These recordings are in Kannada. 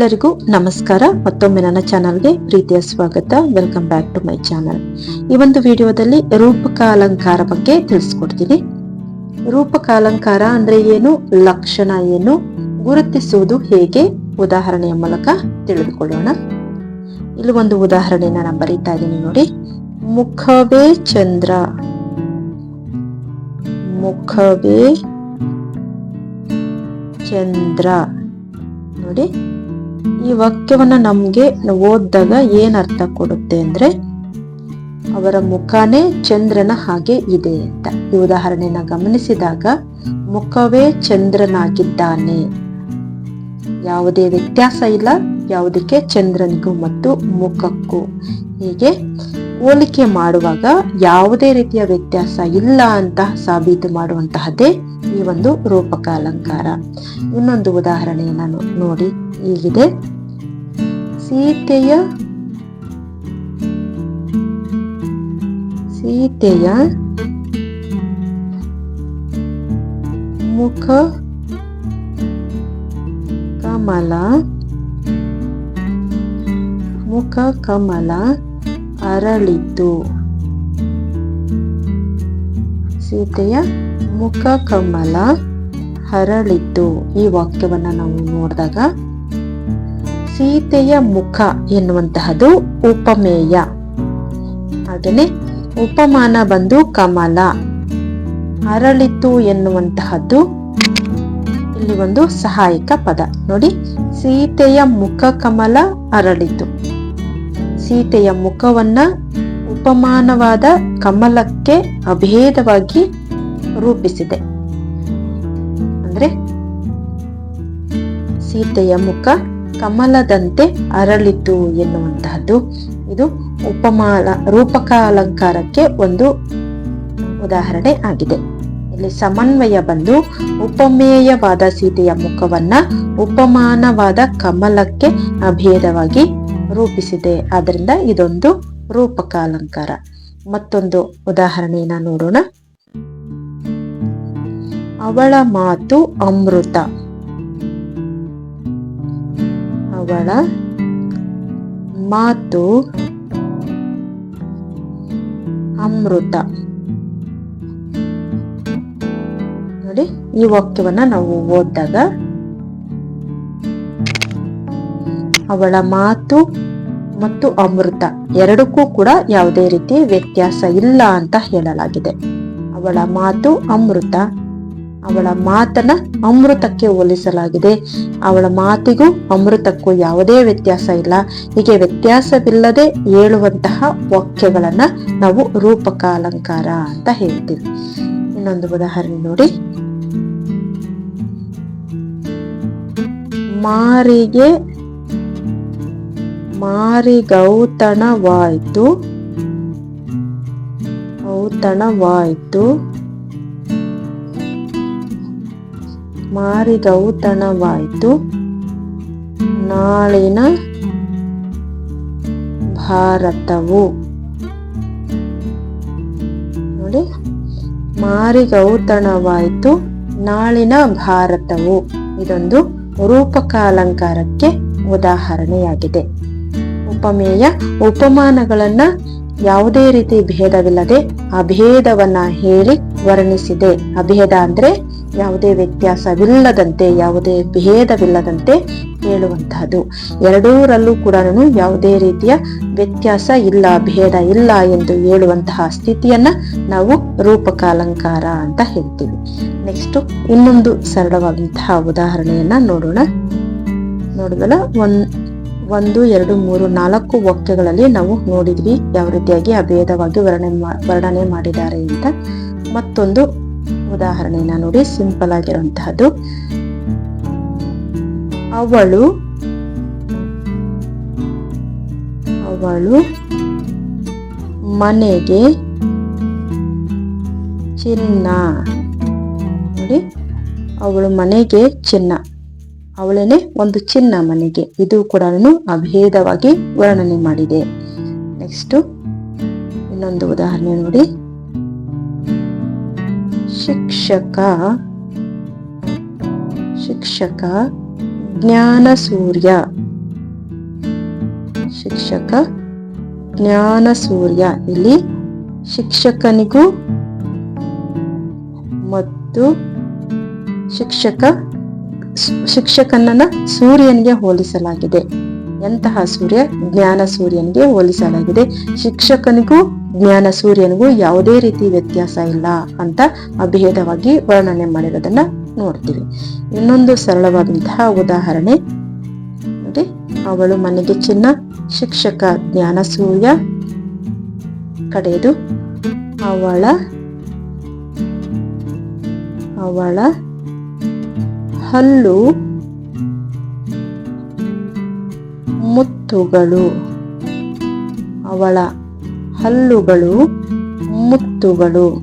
ಎಲ್ಲರಿಗೂ ನಮಸ್ಕಾರ. ಮತ್ತೊಮ್ಮೆ ನನ್ನ ಚಾನಲ್ಗೆ ಪ್ರೀತಿಯ ಸ್ವಾಗತ. Welcome back to my channel ಈ ಒಂದು ವಿಡಿಯೋದಲ್ಲಿ ರೂಪಕ ಅಲಂಕಾರ ಬಗ್ಗೆ ತಿಳಿಸ್ಕೊಡ್ತೀನಿ. ರೂಪಕ ಅಲಂಕಾರ ಅಂದ್ರೆ ಏನು? ಲಕ್ಷಣ ಏನು? ಗುರುತಿಸುವುದು ಹೇಗೆ? ಉದಾಹರಣೆಯ ಮೂಲಕ ತಿಳಿದುಕೊಳ್ಳೋಣ. ಇಲ್ಲಿ ಒಂದು ಉದಾಹರಣೆಯನ್ನ ನಾನು ಬರೀತಾ ಇದ್ದೀನಿ ನೋಡಿ. ಮುಖವೇ ಚಂದ್ರ. ಮುಖವೇ ಚಂದ್ರ. ನೋಡಿ. ಈ ವಾಕ್ಯವನ್ನ ನಮಗೆ ಓದಿದಾಗ ಏನು ಅರ್ಥ ಕೊಡುತ್ತೆ ಅಂದ್ರೆ ಅವರ ಮುಖನೇ ಚಂದ್ರನ ಹಾಗೆ ಇದೆ ಅಂತ. ಈ ಉದಾಹರಣೆನ ಗಮನಿಸಿದಾಗ ಮುಖವೇ ಚಂದ್ರನಾಗಿದ್ದಾನೆ. ಯಾವುದೇ ವ್ಯತ್ಯಾಸ ಇಲ್ಲ. ಯಾವುದಕ್ಕೆ? ಚಂದ್ರನಿಗೂ ಮತ್ತು ಮುಖಕ್ಕೂ. ಹೀಗೆ ಹೋಲಿಕೆ ಮಾಡುವಾಗ ಯಾವುದೇ ರೀತಿಯ ವ್ಯತ್ಯಾಸ ಇಲ್ಲ ಅಂತ ಸಾಬೀತು ಮಾಡುವಂತಹದ್ದೇ ಈ ಒಂದು ರೂಪಕ ಅಲಂಕಾರ. ಇನ್ನೊಂದು ಉದಾಹರಣೆಯನ್ನು ನೋಡಿ. ಹೀಗಿದೆ ಸೀತೆಯ ಸೀತೆಯ ಮುಖ, ಕಮಲ ಮುಖ, ಕಮಲ ಅರಳಿತು ಸೀತೆಯ ಮುಖ, ಕಮಲ ಹರಳಿತು ಈ ವಾಕ್ಯವನ್ನ ನಾವು ನೋಡಿದಾಗ ಸೀತೆಯ ಮುಖ ಎನ್ನುವಂತಹದ್ದು ಉಪಮೇಯ. ಹಾಗೇನೆ ಉಪಮಾನ ಬಂದು ಕಮಲ. ಅರಳಿತು ಎನ್ನುವಂತಹದ್ದು ಇಲ್ಲಿ ಒಂದು ಸಹಾಯಕ ಪದ. ನೋಡಿ, ಸೀತೆಯ ಮುಖ ಕಮಲ ಅರಳಿತು. ಸೀತೆಯ ಮುಖವನ್ನ ಉಪಮಾನವಾದ ಕಮಲಕ್ಕೆ ಅಭೇದವಾಗಿ ರೂಪಿಸಿದೆ. ಅಂದ್ರೆ ಸೀತೆಯ ಮುಖ ಕಮಲದಂತೆ ಅರಳಿತು ಎನ್ನುವಂತಹದ್ದು. ಇದು ಉಪಮಾಲ ರೂಪಕ ಅಲಂಕಾರಕ್ಕೆ ಒಂದು ಉದಾಹರಣೆ ಆಗಿದೆ. ಇಲ್ಲಿ ಸಮನ್ವಯ ಬಂದು ಉಪಮೇಯವಾದ ಸೀತೆಯ ಮುಖವನ್ನ ಉಪಮಾನವಾದ ಕಮಲಕ್ಕೆ ಅಭೇದವಾಗಿ ರೂಪಿಸಿದೆ. ಆದ್ರಿಂದ ಇದೊಂದು ರೂಪಕ ಅಲಂಕಾರ ಮತ್ತೊಂದು ಉದಾಹರಣೆಯನ್ನ ನೋಡೋಣ. ಅವಳ ಮಾತು ಅಮೃತ. ಅವಳ ಮಾತು ಅಮೃತ. ನೋಡಿ, ಈ ವಾಕ್ಯವನ್ನ ನಾವು ಓದಿದಾಗ ಅವಳ ಮಾತು ಮತ್ತು ಅಮೃತ ಎರಡಕ್ಕೂ ಕೂಡ ಯಾವುದೇ ರೀತಿ ವ್ಯತ್ಯಾಸ ಇಲ್ಲ ಅಂತ ಹೇಳಲಾಗಿದೆ. ಅವಳ ಮಾತು ಅಮೃತ. ಅವಳ ಮಾತನ್ನ ಅಮೃತಕ್ಕೆ ಹೋಲಿಸಲಾಗಿದೆ. ಅವಳ ಮಾತಿಗೂ ಅಮೃತಕ್ಕೂ ಯಾವುದೇ ವ್ಯತ್ಯಾಸ ಇಲ್ಲ. ಹೀಗೆ ವ್ಯತ್ಯಾಸವಿಲ್ಲದೆ ಹೇಳುವಂತಹ ವಾಕ್ಯಗಳನ್ನ ನಾವು ರೂಪಕ ಅಲಂಕಾರ ಅಂತ ಹೇಳ್ತೀವಿ. ಇನ್ನೊಂದು ಉದಾಹರಣೆ ನೋಡಿ. ಮಾರಿಗೆ ಮಾರಿಗೌತಣವಾಯ್ತು. ಔತಣವಾಯ್ತು. ಮಾರಿಗೌತಣವಾಯ್ತು ನಾಳಿನ ಭಾರತವು. ನೋಡಿ ಮಾರಿಗೌತಣವಾಯ್ತು ನಾಳಿನ ಭಾರತವು. ಇದೊಂದು ರೂಪಕ ಅಲಂಕಾರಕ್ಕೆ ಉದಾಹರಣೆಯಾಗಿದೆ. ಉಪಮೇಯ ಉಪಮಾನಗಳನ್ನ ಯಾವುದೇ ರೀತಿ ಭೇದವಿಲ್ಲದೆ ಅಭೇದವನ್ನ ಹೇಳಿ ವರ್ಣಿಸಿದೆ. ಅಭೇದ ಅಂದ್ರೆ ಯಾವುದೇ ವ್ಯತ್ಯಾಸವಿಲ್ಲದಂತೆ, ಯಾವುದೇ ಭೇದವಿಲ್ಲದಂತೆ ಹೇಳುವಂತಹದ್ದು ಎರಡೂರಲ್ಲೂ ಕೂಡ ಯಾವುದೇ ರೀತಿಯ ವ್ಯತ್ಯಾಸ ಇಲ್ಲ, ಭೇದ ಇಲ್ಲ ಎಂದು ಹೇಳುವಂತಹ ಸ್ಥಿತಿಯನ್ನ ನಾವು ರೂಪಕ ಅಲಂಕಾರ ಅಂತ ಹೇಳ್ತೀವಿ. ನೆಕ್ಸ್ಟ್ ಇನ್ನೊಂದು ಸರಳವಾದಂತಹ ಉದಾಹರಣೆಯನ್ನ ನೋಡೋಣ. ನೋಡಿದಲ್ಲ ಒಂದ್ ಒಂದು, ಎರಡು, ಮೂರು, ನಾಲ್ಕು ವಾಕ್ಯಗಳಲ್ಲಿ ನಾವು ನೋಡಿದ್ವಿ ಯಾವ ರೀತಿಯಾಗಿ ಅಭೇದವಾಗಿ ವರ್ಣನೆ ವರ್ಣನೆ ಮಾಡಿದ್ದಾರೆ ಅಂತ. ಮತ್ತೊಂದು ಉದಾಹರಣೆನ ನೋಡಿ ಸಿಂಪಲ್ ಆಗಿರುವಂತಹದ್ದು. ಅವಳು ಅವಳು ಮನೆಗೆ ಚಿನ್ನ. ನೋಡಿ, ಅವಳು ಮನೆಗೆ ಚಿನ್ನ. ಅವಳೇನೆ ಒಂದು ಚಿನ್ನ ಮನೆಗೆ. ಇದು ಕೂಡ ಅಭೇದವಾಗಿ ವರ್ಣನೆ ಮಾಡಿದೆ. ನೆಕ್ಸ್ಟ್ ಇನ್ನೊಂದು ಉದಾಹರಣೆ ನೋಡಿ. ಶಿಕ್ಷಕ ಶಿಕ್ಷಕ ಜ್ಞಾನ ಸೂರ್ಯ ಶಿಕ್ಷಕ ಜ್ಞಾನ ಸೂರ್ಯ ಇಲ್ಲಿ ಶಿಕ್ಷಕನಿಗೂ ಮತ್ತು ಶಿಕ್ಷಕ ಶಿಕ್ಷಕನನ್ನ ಸೂರ್ಯನಿಗೆ ಹೋಲಿಸಲಾಗಿದೆ. ಎಂತಹ ಸೂರ್ಯ? ಜ್ಞಾನ ಸೂರ್ಯನಿಗೆ ಹೋಲಿಸಲಾಗಿದೆ. ಶಿಕ್ಷಕನಿಗೂ ಜ್ಞಾನ ಸೂರ್ಯನಿಗೂ ಯಾವುದೇ ರೀತಿ ವ್ಯತ್ಯಾಸ ಇಲ್ಲ ಅಂತ ಅಭೇದವಾಗಿ ವರ್ಣನೆ ಮಾಡಿರೋದನ್ನ ನೋಡ್ತೀವಿ. ಇನ್ನೊಂದು ಸರಳವಾದಂತಹ ಉದಾಹರಣೆ. ನೋಡಿ, ಅವಳು ಮನೆಗೆ ಚಿನ್ನ, ಶಿಕ್ಷಕ ಜ್ಞಾನ ಸೂರ್ಯ ಕಡೆಯದು ಅವಳ ಅವಳ ಹಲ್ಲು ಮುತ್ತುಗಳು. ಅವಳ ಹಲ್ಲುಗಳು ಮುತ್ತುಗಳು.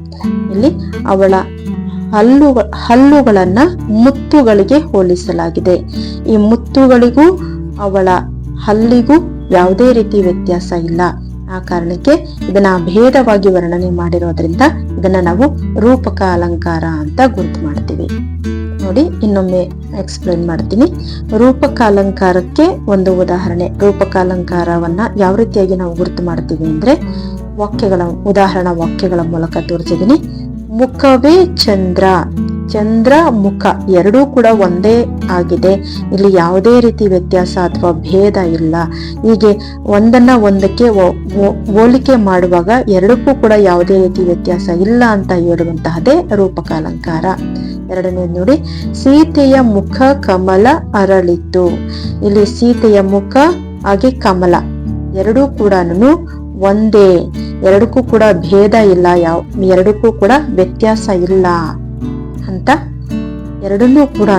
ಇಲ್ಲಿ ಅವಳ ಹಲ್ಲು, ಹಲ್ಲುಗಳನ್ನ ಮುತ್ತುಗಳಿಗೆ ಹೋಲಿಸಲಾಗಿದೆ. ಈ ಮುತ್ತುಗಳಿಗೂ ಅವಳ ಹಲ್ಲಿಗೂ ಯಾವುದೇ ರೀತಿ ವ್ಯತ್ಯಾಸ ಇಲ್ಲ. ಆ ಕಾರಣಕ್ಕೆ ಇದನ್ನ ಭೇದವಾಗಿ ವರ್ಣನೆ ಮಾಡಿರೋದ್ರಿಂದ ಇದನ್ನ ನಾವು ರೂಪಕ ಅಲಂಕಾರ ಅಂತ ಗುರುತು ಮಾಡ್ತೀವಿ. ನೋಡಿ ಇನ್ನೊಮ್ಮೆ ಎಕ್ಸ್ಪ್ಲೇನ್ ಮಾಡ್ತೀನಿ. ರೂಪಕಾಲಂಕಾರಕ್ಕೆ ಒಂದು ಉದಾಹರಣೆ. ರೂಪಕಾಲಂಕಾರವನ್ನ ಯಾವ ರೀತಿಯಾಗಿ ನಾವು ಗುರುತು ಮಾಡ್ತೀವಿ ಅಂದ್ರೆ ವಾಕ್ಯಗಳ ಉದಾಹರಣಾ ವಾಕ್ಯಗಳ ಮೂಲಕ ತೋರಿಸಿದೀನಿ. ಮುಖವೇ ಚಂದ್ರ. ಚಂದ್ರ ಮುಖ ಎರಡೂ ಕೂಡ ಒಂದೇ ಆಗಿದೆ. ಇಲ್ಲಿ ಯಾವುದೇ ರೀತಿ ವ್ಯತ್ಯಾಸ ಅಥವಾ ಭೇದ ಇಲ್ಲ. ಹೀಗೆ ಒಂದನ್ನ ಒಂದಕ್ಕೆ ಹೋಲಿಕೆ ಮಾಡುವಾಗ ಎರಡಕ್ಕೂ ಕೂಡ ಯಾವುದೇ ರೀತಿ ವ್ಯತ್ಯಾಸ ಇಲ್ಲ ಅಂತ ಹೇಳುವಂತಹದೇ ರೂಪಕ ಅಲಂಕಾರ ಎರಡನೇ ನೋಡಿ, ಸೀತೆಯ ಮುಖ ಕಮಲ ಅರಳಿತು. ಇಲ್ಲಿ ಸೀತೆಯ ಮುಖ, ಹಾಗೆ ಕಮಲ, ಎರಡೂ ಕೂಡ ಒಂದೇ. ಎರಡಕ್ಕೂ ಕೂಡ ಭೇದ ಇಲ್ಲ, ಯಾವ, ಎರಡಕ್ಕೂ ಕೂಡ ವ್ಯತ್ಯಾಸ ಇಲ್ಲ. ಎರಡನ್ನೂ ಕೂಡ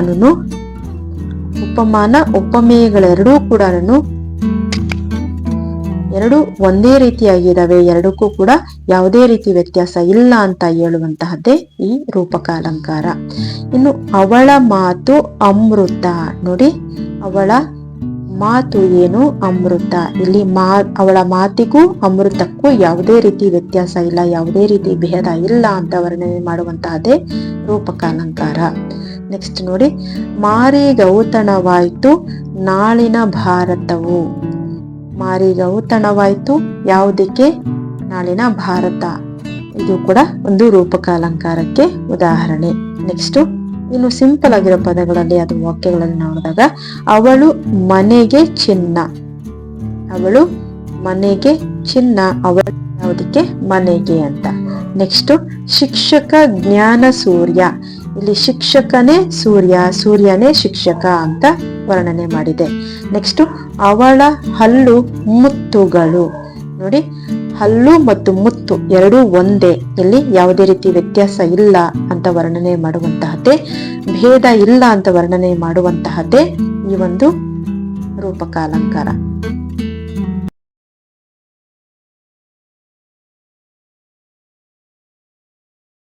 ಉಪಮಾನ, ಉಪಮೇಯಗಳೆರಡೂ ಕೂಡ ಎರಡು ಒಂದೇ ರೀತಿಯಾಗಿದ್ದಾವೆ. ಎರಡಕ್ಕೂ ಕೂಡ ಯಾವುದೇ ರೀತಿ ವ್ಯತ್ಯಾಸ ಇಲ್ಲ ಅಂತ ಹೇಳುವಂತಹದ್ದೇ ಈ ರೂಪಕ ಅಲಂಕಾರ ಇನ್ನು ಅವಳ ಮಾತು ಅಮೃತ. ನೋಡಿ, ಅವಳ ಮಾತು ಏನು? ಅಮೃತ. ಇಲ್ಲಿ ಮಾ, ಅವಳ ಮಾತಿಗೂ ಅಮೃತಕ್ಕೂ ಯಾವುದೇ ರೀತಿ ವ್ಯತ್ಯಾಸ ಇಲ್ಲ, ಯಾವುದೇ ರೀತಿ ಭೇದ ಇಲ್ಲ ಅಂತ ವರ್ಣನೆ ಮಾಡುವಂತಹದೇ ರೂಪಕ ಅಲಂಕಾರ ನೆಕ್ಸ್ಟ್ ನೋಡಿ. ಮಾರಿ ಗೌತಣವಾಯ್ತು, ನಾಳಿನ ಭಾರತವು. ಮಾರಿ ಗೌತಣವಾಯ್ತು, ಯಾವುದಕ್ಕೆ? ನಾಳಿನ ಭಾರತ. ಇದು ಕೂಡ ಒಂದು ರೂಪಕ ಅಲಂಕಾರಕ್ಕೆ ಉದಾಹರಣೆ. ನೆಕ್ಸ್ಟ್ ಇನ್ನು ಸಿಂಪಲ್ ಆಗಿರೋ ಪದಗಳಲ್ಲಿ ಅದು ವಾಕ್ಯಗಳಲ್ಲಿ ನೋಡಿದಾಗ, ಅವಳು ಮನೆಗೆ ಚಿನ್ನ. ಅವಳು ಮನೆಗೆ ಚಿನ್ನ, ಅವಳು ಯಾವುದಕ್ಕೆ? ಮನೆಗೆ ಅಂತ. ನೆಕ್ಸ್ಟ್ ಶಿಕ್ಷಕ ಜ್ಞಾನ ಸೂರ್ಯ. ಇಲ್ಲಿ ಶಿಕ್ಷಕನೇ ಸೂರ್ಯ, ಸೂರ್ಯನೇ ಶಿಕ್ಷಕ ಅಂತ ವರ್ಣನೆ ಮಾಡಿದೆ. ನೆಕ್ಸ್ಟ್ ಅವಳ ಹಲ್ಲು ಮುತ್ತುಗಳು. ನೋಡಿ ಹಲ್ಲು ಮತ್ತು ಮುತ್ತು ಎರಡೂ ಒಂದೇ. ಇಲ್ಲಿ ಯಾವುದೇ ರೀತಿ ವ್ಯತ್ಯಾಸ ಇಲ್ಲ ಅಂತ ವರ್ಣನೆ ಮಾಡುವಂತಹದ್ದೇ, ಭೇದ ಇಲ್ಲ ಅಂತ ವರ್ಣನೆ ಮಾಡುವಂತಹದ್ದೇ ಈ ಒಂದು ರೂಪಕ ಅಲಂಕಾರ.